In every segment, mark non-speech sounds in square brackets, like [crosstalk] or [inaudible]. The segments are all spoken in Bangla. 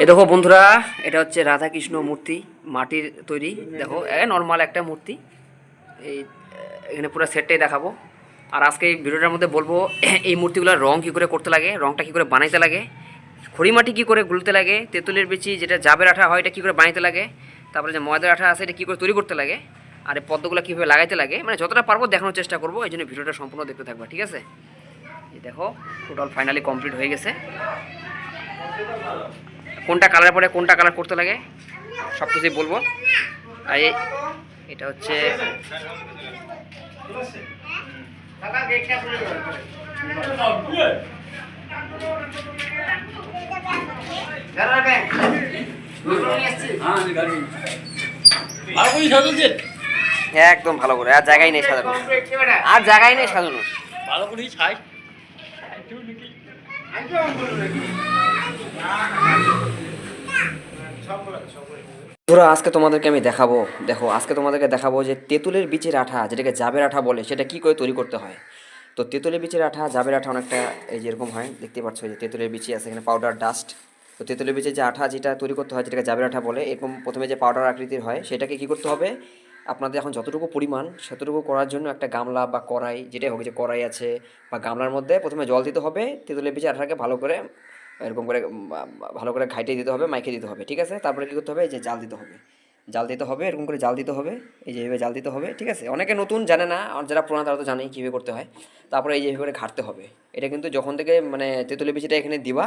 এই দেখো বন্ধুরা, এটা হচ্ছে রাধাকৃষ্ণ মূর্তি, মাটির তৈরি, দেখো নর্মাল একটা মূর্তি। এই, এখানে পুরো সেটটাই দেখাবো। আর আজকে এই ভিডিওটার মধ্যে বলব, [clears throat] এই মূর্তিগুলোর রং কী করে করতে লাগে, রংটা কী করে বানাইতে লাগে খড়ি মাটি কী করে গুলতে লাগে, তেঁতুলের বিচি, যেটা জাবের আঠা হয়, এটা কী করে বানাইতে লাগে, তারপরে যে ময়দার আঠা আছে, এটা কী করে তৈরি করতে লাগে, আর এই পদ্মগুলো কীভাবে লাগাইতে লাগে মানে যতটা পারব দেখানোর চেষ্টা করব, এই জন্য ভিডিওটা সম্পূর্ণ দেখতে থাকবা, ঠিক আছে? দেখো টোটাল ফাইনালি কমপ্লিট হয়ে গেছে। কোনটা কালার পরে কোনটা কালার করতে লাগে সব কিছুই বলব। আর এটা হচ্ছে একদম ভালো করে, আর জায়গায় নেই সাজানো আর জায়গায় নেই সাজানো ভালো করেই ছাই ধরো আজকে তোমাদেরকে আমি দেখাবো, দেখো, আজকে তোমাদেরকে দেখাবো যে তেঁতুলের বীজের আঠা, যেটাকে জাবের আঠা বলে, সেটা কি করে তৈরি করতে হয়? তো তেঁতুলের বীজের আঠা, জাবের আঠা অনেকটা এই যেরকম হয় দেখতে পাচ্ছ যে তেঁতুলের বিচি আছে, এখানে পাউডার ডাস্ট তো তেঁতুলের বীজের যে আঠা যেটা তৈরি করতে হয়, যেটাকে জাবের আঠা বলে, এরকম প্রথমে যে পাউডার আকৃতির হয়, সেটাকে কি করতে হবে? আপনাদের এখন যতটুকু পরিমাণ, সেতটুকু করার জন্য একটা গামলা বা কড়াই, যেটাই হোক, যে কড়াই আছে বা গামলার মধ্যে প্রথমে জল দিতে হবে, তেঁতুলের বীজের আঠাটাকে ভালো করে এরকম করে ভালো করে ঘাইটে দিতে হবে মাইকে দিতে হবে, ঠিক আছে? তারপরে কী করতে হবে? এই যে জাল দিতে হবে। জাল দিতে হবে, এরকম করে জাল দিতে হবে, এই যেভাবে জাল দিতে হবে, ঠিক আছে? অনেকে নতুন জানে না, আর যারা পুরানো তারা তো জানেই কীভাবে করতে হয়। তারপরে এই যেভাবে করে ঘাটতে হবে। এটা কিন্তু যখন থেকে মানে তেঁতুলি বিচিটা এখানে দিবা,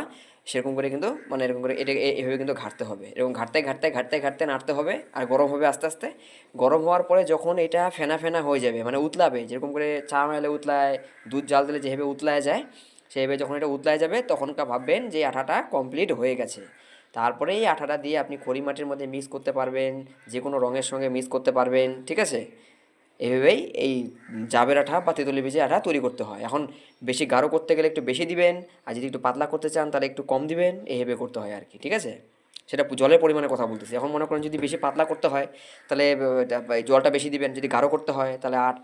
সেরকম করে কিন্তু মানে এরকম করে এটা এভাবে কিন্তু ঘাটতে হবে। এরকম ঘাটতে ঘাটতে ঘাটতে ঘাটতে নাড়তে হবে, আর গরম হবে আস্তে আস্তে। গরম হওয়ার পরে যখন এটা ফেনা ফেনা হয়ে যাবে মানে উতলাবে, যেরকম করে চা মেলে উতলায়, দুধ জাল দিলে যেভাবে উতলায় যায় সেভাবে যখন এটা উতলায় যাবে, তখনকার ভাববেন যে আঠাটা কমপ্লিট হয়ে গেছে। তারপরে এই আঠাটা দিয়ে আপনি খড়ি মাটির মধ্যে মিক্স করতে পারবেন, যে কোনো রঙের সঙ্গে মিক্স করতে পারবেন, ঠিক আছে? এভাবেই এই জাবের আঠা বা তেঁতুলি বীজের আঠা তৈরি করতে হয়। এখন বেশি গাঢ় করতে গেলে একটু বেশি দিবেন, আর যদি একটু পাতলা করতে চান, তাহলে একটু কম দিবেন এইভাবে করতে হয় আর কি ঠিক আছে? সেটা জলের পরিমাণে কথা বলতেছি। এখন মনে করেন যদি বেশি পাতলা করতে হয়, তাহলে জলটা বেশি দিবেন, যদি গাঢ় করতে হয়, তাহলে আট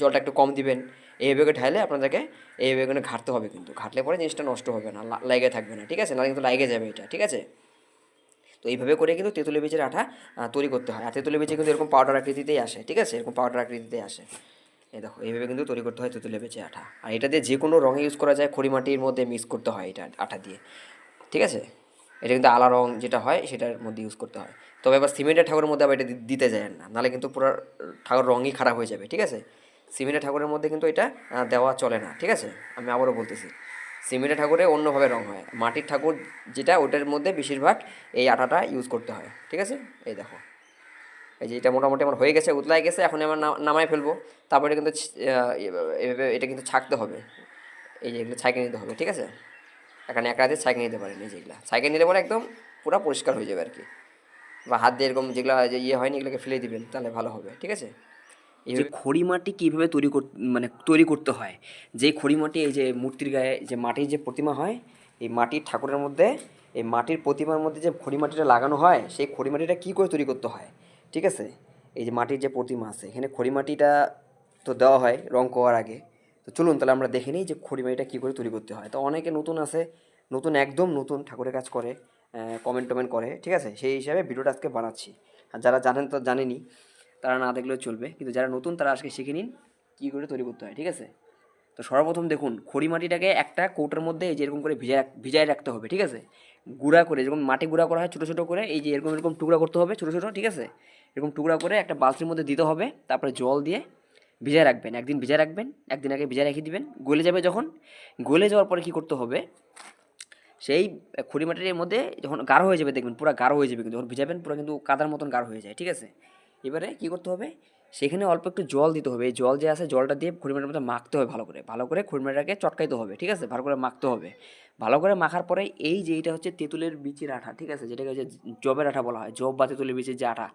জলটা একটু কম দিবেন। এইভাবে ঢাইলে আপনাদেরকে এইভাবে করে ঘাটতে হবে কিন্তু। ঘাটলে পরে জিনিসটা নষ্ট হবে না লেগে থাকবে না, ঠিক আছে? না কিন্তু লাগে যাবে এটা, ঠিক আছে? তো এইভাবে করে কিন্তু তেঁতুলের বীজের আঠা তৈরি করতে হয়। আর তেঁতুলের বীজে কিন্তু এরকম পাউডার আকৃতিতেই আসে, ঠিক আছে? এরকম পাউডার আকৃতিতেই আসে। এই দেখো, এইভাবে কিন্তু তৈরি করতে হয় তেঁতুলের বীজের আঠা। আর এটা দিয়ে যে কোনো রঙে ইউজ করা যায়, খড়ি মাটির মধ্যে মিক্স করতে হয় এটা আঠা দিয়ে, ঠিক আছে? এটা কিন্তু আলা রং যেটা হয়, সেটার মধ্যে ইউজ করতে হয়। তবে এবার সিমেন্টের ঠাকুরের মধ্যে আবার এটা দিতে যায় না। নাহলে কিন্তু পুরো ঠাকুর রঙই খারাপ হয়ে যাবে, ঠিক আছে? সিমেন্টের ঠাকুরের মধ্যে কিন্তু এটা দেওয়া চলে না, ঠিক আছে? আমি আবারও বলতেছি সিমেন্টের ঠাকুরে অন্যভাবে রং হয়। মাটির ঠাকুর যেটা, ওটার মধ্যে বেশিরভাগ এই আটাটা ইউজ করতে হয়, ঠিক আছে? এই দেখো। এই যে এটা মোটামুটি আমার হয়ে গেছে উতলাই গেছে, এখন আমার নামায় ফেলব। তারপরে কিন্তু এভাবে এটা কিন্তু ছাকতে হবে। এই যে এগুলো ছাইকে নিতে হবে, ঠিক আছে? এখানে এক রাতে ছাইকে নিতে পারেন এই যেগুলো ছাইকে নিলে পরে একদম পুরো পরিষ্কার হয়ে যাবে আর কি। বা হাত দিয়ে এরকম যেগুলো ইয়ে হয়নি, এগুলোকে ফেলে দিবেন, তাহলে ভালো হবে, ঠিক আছে? যে খড়ি মাটি কীভাবে তৈরি কর মানে তৈরি করতে হয়? যে খড়ি মাটি এই যে মূর্তির গায়ে যে মাটির যে প্রতিমা হয় এই মাটির ঠাকুরের মধ্যে এই মাটির প্রতিমার মধ্যে যে খড়ি মাটিটা লাগানো হয় সেই খড়ি মাটিটা কী করে তৈরি করতে হয়? ঠিক আছে? এই যে মাটির যে প্রতিমা আছে এখানে খড়ি মাটিটা তো দেওয়া হয় রং করার আগে। তো চলুন তাহলে আমরা দেখে নিই যে খড়ি মাটিটা কী করে তৈরি করতে হয়। তো অনেকে নতুন আছে নতুন একদম নতুন ঠাকুরের কাজ করে কমেন্ট টমেন্ট করে ঠিক আছে? সেই হিসাবে ভিডিওটা আজকে বানাচ্ছি। আর যারা জানেন তো জানেনই তারা না দেখলেও চলবে। কিন্তু যারা নতুন, তারা আজকে শিখে নিন কী করে তৈরি করতে হয়, ঠিক আছে? তো সর্বপ্রথম দেখুন খড়ি মাটিটাকে একটা কৌটোর মধ্যে এই যে এরকম করে ভিজায় ভিজায় রাখতে হবে, ঠিক আছে? গুঁড়া করে, যেরকম মাটি গুঁড়া করা হয় ছোটো ছোটো করে, এই যে এরকম এরকম টুকরা করতে হবে ছোটো ছোটো, ঠিক আছে? এরকম টুকরা করে একটা বালতির মধ্যে দিতে হবে, তারপরে জল দিয়ে ভিজায় রাখবেন। একদিন ভিজায় রাখবেন, একদিন আগে ভিজায় রেখে দিবেন। গলে যাবে যখন, গলে যাওয়ার পরে কী করতে হবে? সেই খড়ি মাটির মধ্যে যখন গাঢ় হয়ে যাবে, দেখবেন পুরো গাঢ় হয়ে যাবে কিন্তু যখন ভিজাবেন পুরো কিন্তু কাদার মতন গাঢ় হয়ে যায়, ঠিক আছে? এবারে কী করতে হবে? সেখানে অল্প একটু জল দিতে হবে। এই জল যে আছে, জলটা দিয়ে খড়িমাটির মধ্যে মাখতে হবে ভালো করে। ভালো করে খড়িমাটিটাকে চটকাইতে হবে, ঠিক আছে? ভালো করে মাখতে হবে। ভালো করে মাখার পরে এই যে এইটা হচ্ছে তেঁতুলের বীজের আঠা, ঠিক আছে? যেটাকে হচ্ছে জবের আঠা বলা হয়। জব বা তেঁতুলের বীজের যে আঠা,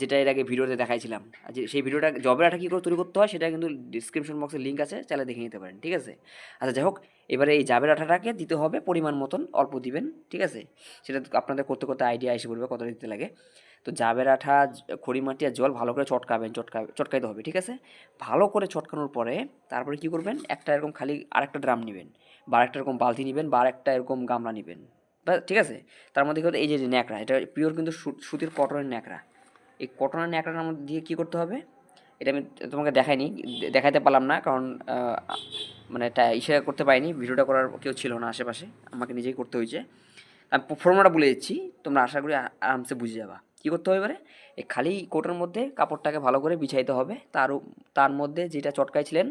যেটা এর আগে ভিডিওতে দেখাইছিলাম। যে সেই ভিডিওটা জবের আঠা কী করে তৈরি করতে হয়, সেটা কিন্তু ডিসক্রিপশন বক্সে লিঙ্ক আছে, চাইলে দেখে নিতে পারেন, ঠিক আছে? আচ্ছা যাই হোক, এবারে এই জাবের আঠাটাকে দিতে হবে পরিমাণ মতন অল্প দিবেন, ঠিক আছে? সেটা আপনাদের করতে করতে আইডিয়া এসে পড়বে কত দিতে লাগে। তো জাবের আঠা জ- খড়ি মাটি আর জল ভালো করে চটকাবেন চটকা চটকাইতে হবে, ঠিক আছে? ভালো করে চটকানোর পরে তারপরে কি করবেন? একটা এরকম খালি আরেকটা ড্রাম নেবেন বা আরেকটা এরকম বালতি নেবেন বা আরেকটা এরকম গামলা নেবেন। বা, ঠিক আছে? তার মধ্যে কি এই যে ন্যাকড়া, এটা পিওর কিন্তু সুতির কটনের ন্যাকড়া। এই কটনের ন্যাকড়ার মধ্যে দিয়ে কী করতে হবে? এটা আমি তোমাকে দেখাইনি, দে- দেখাইতে পারলাম না কারণ মানে এটা ইসে করতে পারিনি, ভিডিওটা করার কেউ ছিল না আশেপাশে, আমাকে নিজেই করতে হয়েছে। আমি ফর্মুলাটা বলে দিচ্ছি, তোমরা আশা করি আরামসে বুঝে যাবা। কী করতে হবে এবারে? এই খালি কোটের মধ্যে কাপড়টাকে ভালো করে বিছাইতে হবে। তার তার মধ্যে যেটা চটকাইছিলেন,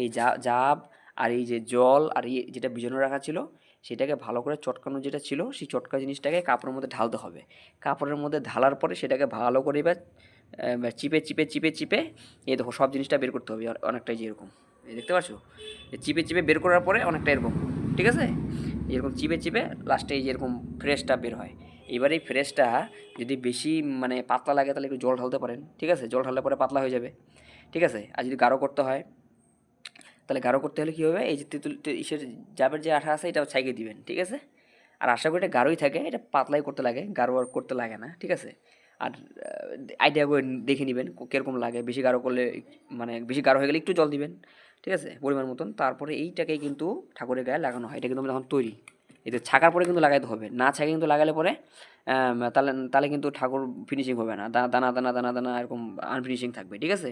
এই জা, জাব আর এই যে জল আর এই যেটা বিজানো রাখা ছিল, সেটাকে ভালো করে চটকানো যেটা ছিল, সেই চটকা জিনিসটাকে কাপড়ের মধ্যে ঢালতে হবে। কাপড়ের মধ্যে ঢালার পরে সেটাকে ভালো করে এবার চিপে চিপে চিপে চিপে এই দেখো সব জিনিসটা বের করতে হবে অনেকটাই যেরকম। এই দেখতে পাচ্ছ? চিপে চিপে বের করার পরে অনেকটা এরকম, ঠিক আছে? এরকম চিপে চিপে লাস্টে এই যেরকম ফ্রেশটা বের হয়। এবার এই ফ্রেশটা যদি বেশি মানে পাতলা লাগে তাহলে একটু জল ঢালতে পারেন, ঠিক আছে? জল ঢাললে পরে পাতলা হয়ে যাবে, ঠিক আছে? আর যদি গাঢ় করতে হয়, তাহলে গাঢ় করতে হলে কী হবে? এই যে তেঁতুল ইসের জাবের যে আঠা আছে, এটা ছাইকে দিবেন, ঠিক আছে? আর আশা করি এটা গাঢ়ই থাকে, এটা পাতলাই করতে লাগে, গাঢ় আর করতে লাগে না, ঠিক আছে? আর আইডিয়া করে দেখে নেবেন কীরকম লাগে, বেশি গাঢ় করলে মানে বেশি গাঢ় হয়ে গেলে একটু জল দিবেন, ঠিক আছে? পরিমাণ মতন, তারপরে এইটাকেই কিন্তু ঠাকুরের গায়ে লাগানো হয়, এটা কিন্তু যখন তৈরি। এটা ছাকার পরে কিন্তু লাগাইতে হবে, না ছাকে কিন্তু লাগালে পরে তাহলে তাহলে কিন্তু ঠাকুর ফিনিশিং হবে না দানা দানা দানা দানা, এরকম আনফিনিশিং থাকবে, ঠিক আছে?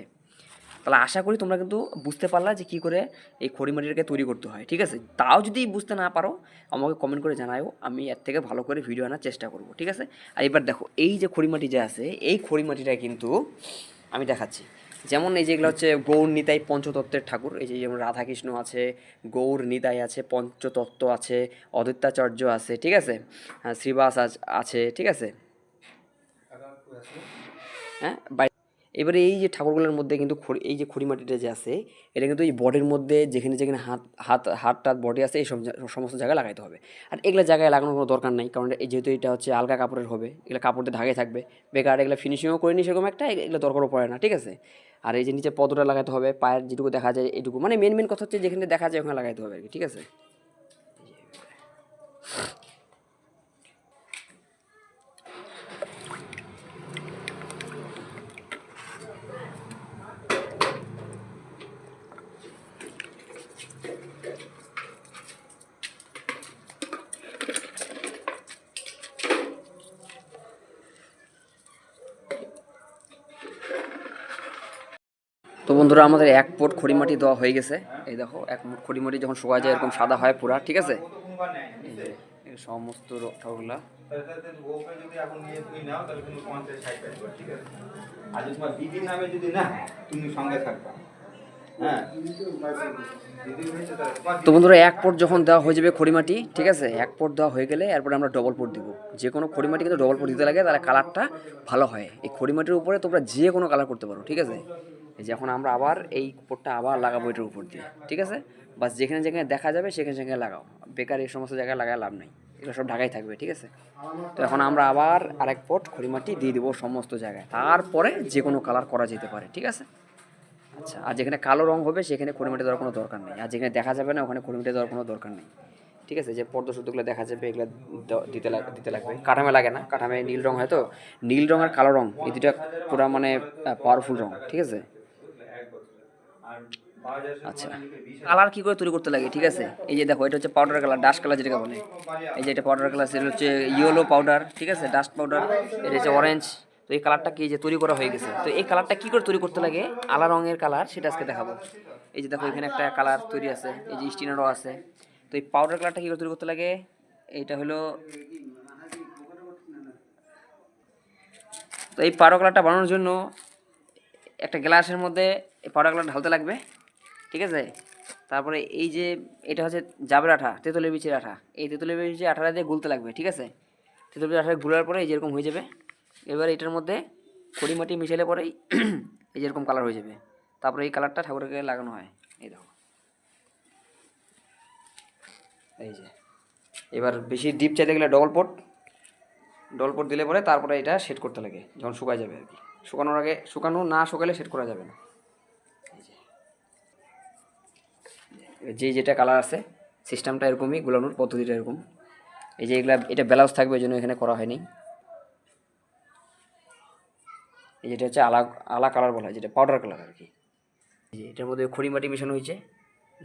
তাহলে আশা করি তোমরা কিন্তু বুঝতে পারলা যে কী করে এই খড়িমাটিটাকে তৈরি করতে হয়, ঠিক আছে? তাও যদি বুঝতে না পারো, আমাকে কমেন্ট করে জানাও আমি এর থেকে ভালো করে ভিডিও আনার চেষ্টা করব, ঠিক আছে? আর এবার দেখো, এই যে খড়িমাটি যে আছে, এই খড়িমাটিটা কিন্তু আমি দেখাচ্ছি। যেমন এই যেগুলো হচ্ছে গৌর নিতাই পঞ্চতত্ত্বের ঠাকুর, এই যে যেমন রাধাকৃষ্ণ আছে, গৌর নিতাই আছে, পঞ্চতত্ত্ব আছে অদিত্যাচার্য আছে, ঠিক আছে? শ্রীবাস আছে, ঠিক আছে? হ্যাঁ এবারে এই যে ঠাকুরগুলোর মধ্যে কিন্তু খড়ি, এই যে খড়িমাটিটা যে আছে, এটা কিন্তু এই বডির মধ্যে যেখানে যেখানে হাত হাত হাত টাত বডি আছে, এই সমস্ত জায়গায় লাগাইতে হবে। আর এগুলো জায়গায় লাগানোর কোনো দরকার নাই, কারণ যেহেতু এটা হচ্ছে আলগা কাপড়ের হবে, এগুলো কাপড় দিয়ে ঢাকে থাকবে। বেকার এগুলো ফিনিশিংও করে নি সেরকম একটা এগুলো দরকারও পড়ে না, ঠিক আছে? আর এই যে নিচে পদটা লাগাতে হবে, পায়ের যেটুকু দেখা যায় এটুকু মানে মেন মেন কথা হচ্ছে যেখানে দেখা যায় ওখানে লাগাইতে হবে আর কি ঠিক আছে? তো বন্ধুরা, আমাদের এক পোট খড়িমাটি দেওয়া হয়ে গেছে। এই দেখো, এক মুঠ খড়িমাটি যখন শুকায় যায়, এরকম সাদা হয় পুরা, ঠিক আছে? সমস্ত তোমার তো বন্ধুরা, এক পোট যখন দেওয়া হয়ে যাবে খড়িমাটি, ঠিক আছে? এক পোট দেওয়া হয়ে গেলে এরপরে আমরা ডবল পোট দিব। যে কোনো খড়িমাটি কিন্তু ডবল পোট দিতে লাগে, তাহলে কালারটা ভালো হয়। এই খড়িমাটির উপরে তোমরা যে কোনো কালার করতে পারো, ঠিক আছে? এই যে এখন আমরা আবার এই পোটটা আবার লাগাবো এটার উপর দিয়ে, ঠিক আছে? বাস যেখানে যেখানে দেখা যাবে সেখানে সেখানে লাগাও। বেকার এই সমস্ত জায়গায় লাগায় লাভ নেই। এগুলো সব ঢাকাই থাকবে, ঠিক আছে? তো এখন আমরা আবার আরেক পট খড়িমাটি দিয়ে দেবো সমস্ত জায়গায়। তারপরে যে কোনো কালার করা যেতে পারে, ঠিক আছে? আচ্ছা আর যেখানে কালো রং হবে সেখানে খড়িমাটি দেওয়ার কোনো দরকার নেই। আর যেখানে দেখা যাবে না, ওখানে খড়িমাটি দেওয়ার কোনো দরকার নেই। ঠিক আছে? যে পদ্ম শুদ্ধগুলো দেখা যাবে, এগুলো দিতে লাগ, দিতে লাগবে। কাঠামে লাগে না। কাঠামে নীল রং হয় তো? নীল রং আর কালো রং, এই দুটা পুরা মানে পাওয়ারফুল রং, ঠিক আছে? আচ্ছা। কালার কি করে তৈরি করতে লাগে ঠিক আছে? এই যে দেখো এটা হচ্ছে পাউডার কালার ডাস্ট কালার যেটাকে বলে। এই যে এটা পাউডার কালার সেটা হচ্ছে ইয়েলো পাউডার ঠিক আছে? ডাস্ট পাউডার এটা হচ্ছে অরেঞ্জ তো এই কালারটা কি যে তৈরি করা হয়ে গেছে? তো এই কালারটা কি করে তৈরি করতে লাগে? আলা রঙের কালার সেটা আজকে দেখাবো। এই যে দেখো এখানে একটা কালার তৈরি আছে এই যে স্টিনারও আছে। তো এই পাউডার কালারটা কি করে তৈরি করতে লাগে? এইটা হলো তো এই পাউডার কালারটা বানানোর জন্য একটা গ্লাসের মধ্যে এই পাউডার কালার ঢালতে লাগবে, ঠিক আছে? তারপরে এই যে এটা হচ্ছে জাবের আঠা, তেঁতুলের বিচের আঠা। এই তেঁতুলের বিচের আঠাটা দিয়ে গুলতে লাগবে, ঠিক আছে? তেঁতুলের আঠা গুলার পরে এই যেরকম হয়ে যাবে। এবার এটার মধ্যে মাটি মিশালে পরেই [clears throat] এই যেরকম কালার হয়ে যাবে। তারপরে এই কালারটা ঠাকুরকে লাগানো হয়। এই দেখো। এই যে। এবার বেশি ডিপ চাইতে গেলে ডবল পট ডবল পট দিলে পরে তারপরে এটা সেট করতে লাগে, যখন শুকায় যাবে আর কি। শুকানোর আগে, শুকানো না শুকালে সেট করা যাবে না। যে যেটা কালার আছে সিস্টেমটা এরকমই, গুলানোর পদ্ধতিটা এরকম। এই যে এগুলা এটা ব্লাউজ থাকবে ওই জন্য এখানে করা হয়নি। এই যেটা হচ্ছে আলা আলা কালার বলা হয়, যেটা পাউডার কালার আর কি। এটার মধ্যে খড়ি মাটি মেশানো হয়েছে,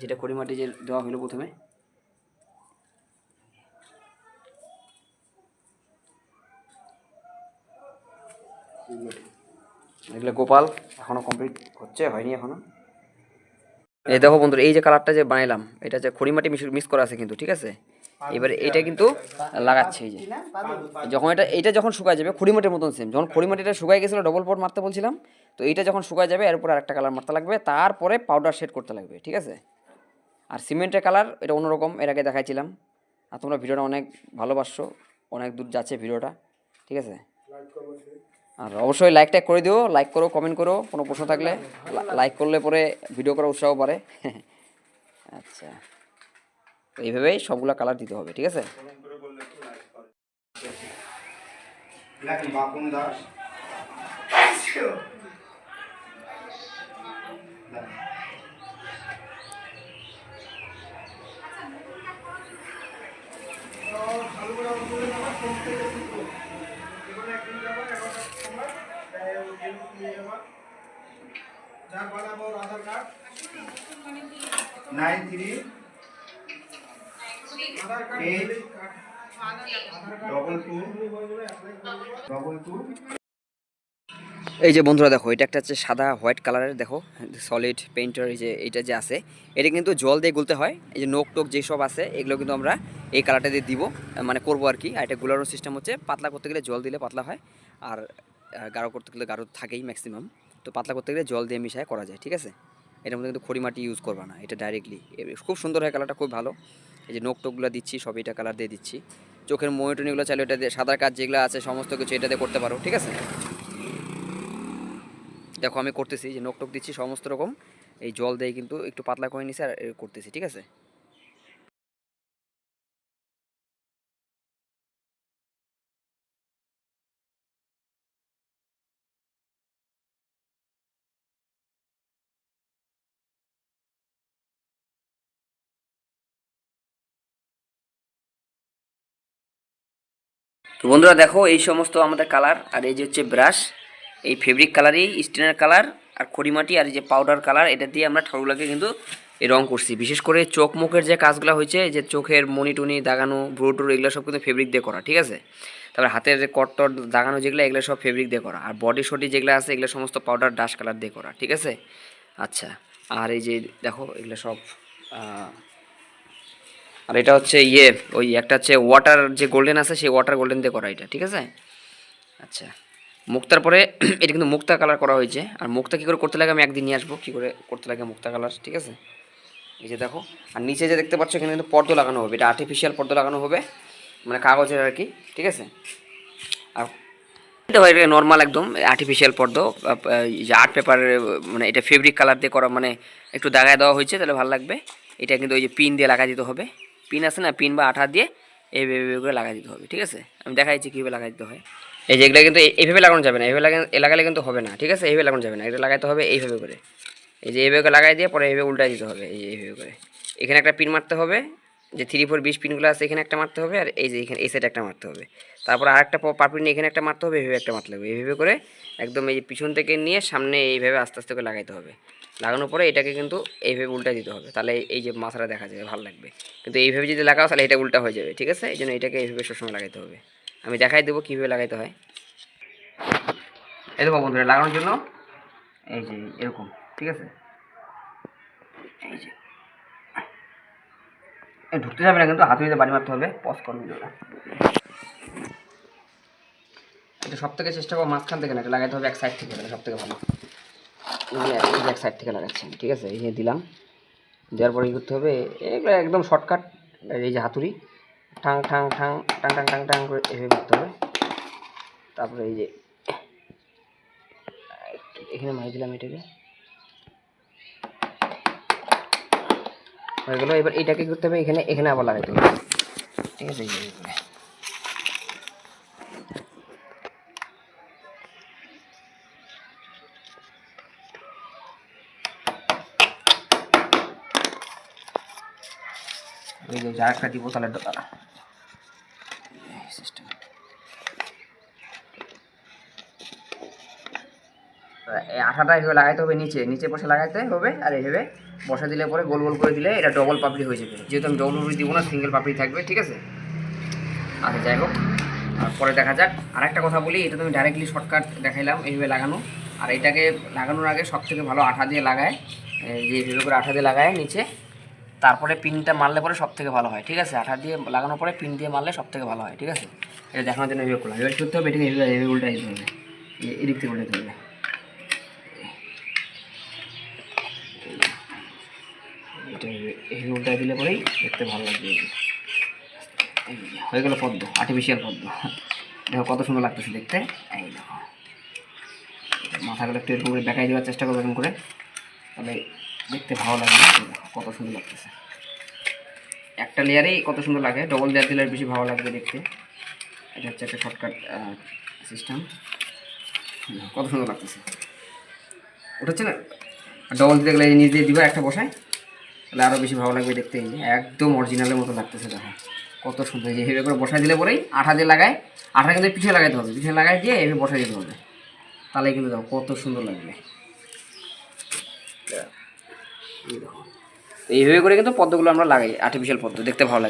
যেটা খড়ি মাটি যে দেওয়া হলো প্রথমে। এগুলো গোপাল এখনও কমপ্লিট হচ্ছে, হয়নি এখনও এই দেখো বন্ধুরা, এই যে কালারটা যে বানাইলাম, এটা যে খড়িমাটি মিক্স করা আছে কিন্তু, ঠিক আছে? এবারে এটা কিন্তু লাগাচ্ছে, এই যে। যখন এটা এটা যখন শুকায় যাবে, খড়িমাটির মতন সেম যখন খড়িমাটিটা শুকায় গেছিল ডবল পট মারতে বলছিলাম, তো এইটা যখন শুকায় যাবে, এর উপর আরেকটা কালার মারতে লাগবে, তারপরে পাউডার শেড করতে লাগবে, ঠিক আছে? আর সিমেন্টের কালার এটা অন্যরকম, এর আগে দেখাইছিলাম। আর তোমরা ভিডিওটা অনেক ভালোবাসছো অনেক দূর যাচ্ছে ভিডিওটা, ঠিক আছে? আর অবশ্যই লাইক টাইক করে দিও লাইক করো কমেন্ট করো, কোনো প্রশ্ন থাকলে লাইক করলে পরে ভিডিও করার উৎসাহ বাড়ে। [laughs] আচ্ছা। এইভাবেই সবগুলো কালার দিতে হবে, ঠিক আছে? নাইন থ্রি এই যে বন্ধুরা দেখো, এটা একটা হচ্ছে সাদা হোয়াইট কালারের, দেখো সলিড পেইন্টার যে এটা যে আছে, এটা কিন্তু জল দিয়ে গুলতে হয়, এই যে নোক টোক যেসব আছে, এগুলো কিন্তু আমরা এই কালারটা দিয়ে দিব মানে করব আর কি, আর এটা গুলানোর সিস্টেম হচ্ছে পাতলা করতে গেলে জল দিলে পাতলা হয়, আর গাঢ় করতে গেলে গাঢ় থাকেই ম্যাক্সিমাম তো পাতলা করতে গেলে জল দিয়ে মিশায় করা যায়, ঠিক আছে? এটার মধ্যে কিন্তু খড়ি মাটি ইউজ করবা না, এটা ডাইরেক্টলি খুব সুন্দর হয় কালারটা খুব ভালো। এই যে নোক টোকগুলো দিচ্ছি সব এটা কালার দিয়ে দিচ্ছি। চোখের ময়টনিগুলো চাইলে এটা দিয়ে সাদার কাজ যেগুলো আছে, সমস্ত কিছু এটা দিয়ে করতে পারো, ঠিক আছে? দেখো, আমি করতেছি যে নোক টোক দিচ্ছি, সমস্ত রকম। এই জল দিয়ে কিন্তু একটু পাতলা করে নিছি আর করতেছি, ঠিক আছে? তো বন্ধুরা দেখো, এই সমস্ত আমাদের কালার আর এই যে হচ্ছে ব্রাশ এই ফেব্রিক কালারই স্টেনের কালার আর খড়িমাটি, আর এই যে পাউডার কালার এটা দিয়ে আমরা ঠাকুরগুলোকে কিন্তু এই রং করছি। বিশেষ করে চোখ মুখের যে কাজগুলো হয়েছে যে চোখের মনিটুনি দাগানো ব্রোটুর এগুলো সব কিন্তু ফেব্রিক দিয়ে করা, ঠিক আছে? তারপরে হাতের যে কট্টর দাগানো যেগুলো, এগুলো সব ফেব্রিক দিয়ে করা। আর বডি শডি যেগুলো আছে, এগুলো সমস্ত পাউডার ডাস্ট কালার দিয়ে করা, ঠিক আছে? আচ্ছা আর এই যে দেখো, এগুলো সব আর এটা হচ্ছে ইয়ে ওই একটা হচ্ছে ওয়াটার যে গোল্ডেন আছে সেই ওয়াটার গোল্ডেন দিয়ে করা এটা, ঠিক আছে? আচ্ছা। মুক্তার পরে [clears throat] এটা কিন্তু মুক্তা কালার করা হয়েছে। আর মুক্তা কী করে করতে লাগে আমি একদিন নিয়ে আসব, কী করে করতে লাগে মুক্তা কালার ঠিক আছে? এই যে দেখো, আর নিচে যে দেখতে পাচ্ছ এখানে কিন্তু পর্দা লাগানো হবে, এটা আর্টিফিশিয়াল পর্দা লাগানো হবে মানে কাগজের আর কি, ঠিক আছে? আর এটা হয় নর্মাল একদম আর্টিফিশিয়াল পর্দা যে আর্ট পেপার মানে এটা ফেব্রিক কালার দিয়ে করা মানে একটু দাগায় দেওয়া হয়েছে, তাহলে ভালো লাগবে। এটা কিন্তু ওই যে পিন দিয়ে লাগা দিতে হবে। পিন আছে না, পিন বা আঠা দিয়ে এইভাবে করে লাগা দিতে হবে, ঠিক আছে? আমি দেখাইছি কীভাবে লাগা দিতে হয়। এই যে এগুলো কিন্তু এই- এইভাবে লাগানো যাবে না, এইভাবে লাগালে কিন্তু হবে না, ঠিক আছে? এইভাবে লাগানো যাবে না, এটা লাগাইতে হবে এইভাবে করে। এই যে এইভাবে লাগাই দিয়ে পরে এইভাবে উল্টাই দিতে হবে, এই এইভাবে করে। এখানে একটা পিন মারতে হবে, যে থ্রি ফোর বিশ পিনগুলো আছে, এখানে একটা মারতে হবে, আর এই যে এখানে এই সাইডে একটা মারতে হবে। তারপর আর একটা পাপিন এখানে একটা মারতে হবে, এইভাবে একটা মারতে হবে, এইভাবে করে একদম এই পিছন থেকে নিয়ে সামনে এইভাবে আস্তে আস্তে করে লাগাইতে হবে। লাগানোর পরে এটাকে কিন্তু এইভাবে উল্টা দিতে হবে। তাহলে এই যে মাথাটা দেখা যাবে ভালো লাগবে। কিন্তু এইভাবে যদি লাগাও, তাহলে এটা উল্টা হয়ে যাবে, ঠিক আছে? এই জন্য এটাকে এইভাবে সবসময় লাগাইতে হবে। আমি দেখাই দেবো কীভাবে লাগাইতে হয়। এই দেখো বন্ধুরা, লাগানোর জন্য এই যে এরকম, ঠিক আছে? এই যে। ঢুকতে যাবে না কিন্তু হাতুড়িতে বাড়ি মারতে হবে। পজ করো ভিডিওটা এটা সব থেকে চেষ্টা করব মাঝখান থেকে না, এটা লাগাইতে হবে এক সাইড থেকে সব থেকে ভালো। যে এক সাইড থেকে লাগাচ্ছি আমি, ঠিক আছে? এই যে দিলাম দেওয়ার পরে কী করতে হবে? এগুলো একদম শর্টকাট এই যে হাতুড়ি ঠাং ঠাং ঠাং টাং টাং টাং টাং করে এভাবে করতে হবে। তারপরে এই যে এখানে মারি দিলাম এটাকে। হয়ে গেলো এবার এটাকে করতে হবে? এখানে এখানে আবার লাগাইতে হবে। ঠিক আছে? এই যে। এই যে আর একটা দিব, তাহলে আঠাটা এইভাবে লাগাইতে হবে নিচে। নিচে বসে লাগাইতে হবে, আর এইভাবে বসা দিলে পরে গোল গোল করে দিলে এটা ডবল পাপড়ি হয়ে যাবে। যেহেতু আমি ডবল পাপড়ি দিব না সিঙ্গেল পাপড়ি থাকবে, ঠিক আছে? আচ্ছা যাই হোক। পরে দেখা যাক। আর একটা কথা বলি, এটা তুমি ডাইরেক্টলি শর্টকাট দেখাইলাম এইভাবে লাগানো। আর এটাকে লাগানোর আগে সব থেকে ভালো আঠা দিয়ে লাগায় যে এইভাবে করে আঠা দিয়ে লাগায় নিচে। তারপরে পিনটা মারলে পরে সব থেকে ভালো হয়, ঠিক আছে? আঠা দিয়ে লাগানোর পরে পিন দিয়ে মারলে সব থেকে ভালো হয়, ঠিক আছে? এটা দেখানোর জন্য এইভাবে করলাম। এবার করতে হবে এটাকে এইভাবে এইভাবে উল্টাই দিতে এদিক থেকে উল্টাইতে হবে এটা দিলে পরেই দেখতে ভালো লাগবে। হয়ে গেল পদ্ম আর্টিফিশিয়াল পদ্ম। দেখো কত সুন্দর লাগতেছে দেখতে। এই দেখো। মাথাগুলো একটু এরকম করে দেখাই দেওয়ার চেষ্টা করব এরকম করে। তাহলে দেখতে ভালো লাগবে কত সুন্দর লাগতেছে। একটা লেয়ারেই কত সুন্দর লাগে। ডবল লেয়ার দিলে বেশি ভালো লাগবে দেখতে। এটা হচ্ছে একটা শর্টকাট সিস্টেম কত সুন্দর লাগতেছে। ওটা হচ্ছে না ডবল দিতে গেলে নিচ দিয়ে দিবা একটা বসায়। তাহলে আরও বেশি ভালো লাগবে দেখতে। একদম অরিজিনালের মতো লাগতেছে, দেখো। কত সুন্দর। যে এইভাবে করে বসাই দিলে পরেই আঠা দিয়ে লাগায়। আঠা কিন্তু পিছিয়ে লাগাইতে হবে। পিছিয়ে লাগাই দিয়ে এভাবে বসাই দিতে হবে। তাহলে কিন্তু দেখো কত সুন্দর লাগবে। এইভাবে করে কিন্তু পদ্মগুলো আমরা লাগাই আর্টিফিশিয়াল পদ্ম দেখতে ভালো লাগে।